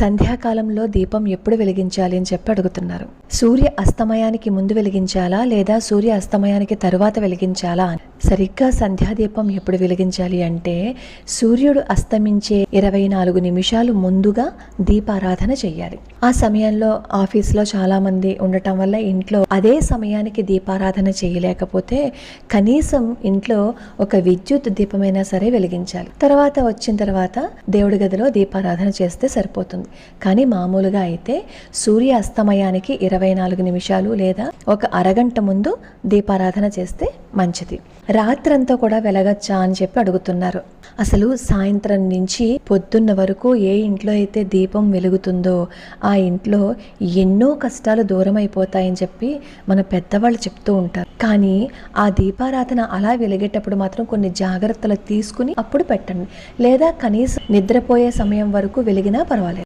సంధ్యాకాలంలో దీపం ఎప్పుడు వెలిగించాలి అని చెప్పి అడుగుతున్నారు. సూర్య అస్తమయానికి ముందు వెలిగించాలా లేదా సూర్య అస్తమయానికి తరువాత వెలిగించాలా అని? సరిగ్గా సంధ్యాదీపం ఎప్పుడు వెలిగించాలి అంటే సూర్యుడు అస్తమించే ఇరవై నాలుగు నిమిషాలు ముందుగా దీపారాధన చెయ్యాలి. ఆ సమయంలో ఆఫీస్లో చాలామంది ఉండటం వల్ల ఇంట్లో అదే సమయానికి దీపారాధన చేయలేకపోతే కనీసం ఇంట్లో ఒక విద్యుత్ దీపమైనా సరే వెలిగించాలి. తర్వాత వచ్చిన తర్వాత దేవుడి గదిలో దీపారాధన చేస్తే సరిపోతుంది. కానీ మామూలుగా అయితే సూర్య అస్తమయానికి ఇరవై నాలుగు నిమిషాలు లేదా ఒక అరగంట ముందు దీపారాధన చేస్తే మంచిది. రాత్రంతా కూడా వెలగచ్చా అని చెప్పి అడుగుతున్నారు. అసలు సాయంత్రం నుంచి పొద్దున్న వరకు ఏ ఇంట్లో అయితే దీపం వెలుగుతుందో ఆ ఇంట్లో ఎన్నో కష్టాలు దూరం అయిపోతాయని చెప్పి మన పెద్దవాళ్ళు చెప్తూ ఉంటారు. కానీ ఆ దీపారాధన అలా వెలిగేటప్పుడు మాత్రం కొన్ని జాగ్రత్తలు తీసుకుని అప్పుడు పెట్టండి. లేదా కనీసం నిద్రపోయే సమయం వరకు వెలిగినా పర్వాలేదు.